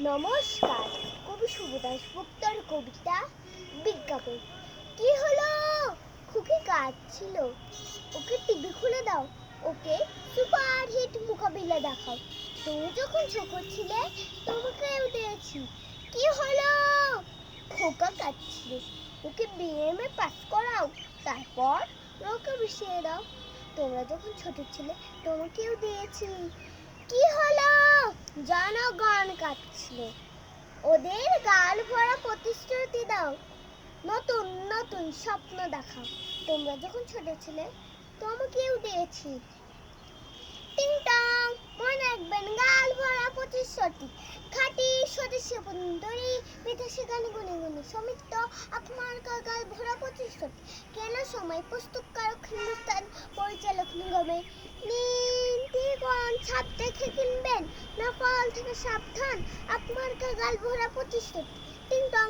নমস্কার, কবি শুভদাস গুপ্তর কবিতা বিজ্ঞাপন। কি হলো? খুকি কাঁদছিল। ওকে টিভি খুলে দাও, ওকে সুপার হিট মোকাবিলা দেখাও। তুমি যখন ছোট ছিলে, তোমাকেও দিয়েছি। কি হলো? খোকা কাঁদছিল। ওকে বিএমএ পাস করাও, তারপর ওকে বসিয়ে দাও। তোমরা যখন ছোট ছিলে, তোমাকেও দিয়েছি। কি হলো? কাঁদছিল ওদের গাল ভরা প্রতিশ্রুতি দাও। নতুন নতুন স্বপ্ন দেখাও। তোমরা যখন ছোট ছিলে তোমাকেও দিয়েছি। টিং টং, মনে রাখবেন, গাল ভরা প্রতিশ্রুতি। খাটি স্বদেশী বন্ধুরি বিদেশি গানে গুনে গুনে সমিত আপনার গাল ভরা প্রতিশ্রুতি। কেন সময় পুস্তককারক হিন্দুস্তান পরিচালক নিগমে নীতিগণ ছাপ দেখে কিনবেন নকল থেকে সাবধান। আপনার গাল ভরা প্রতিশ্রুতি টিং টং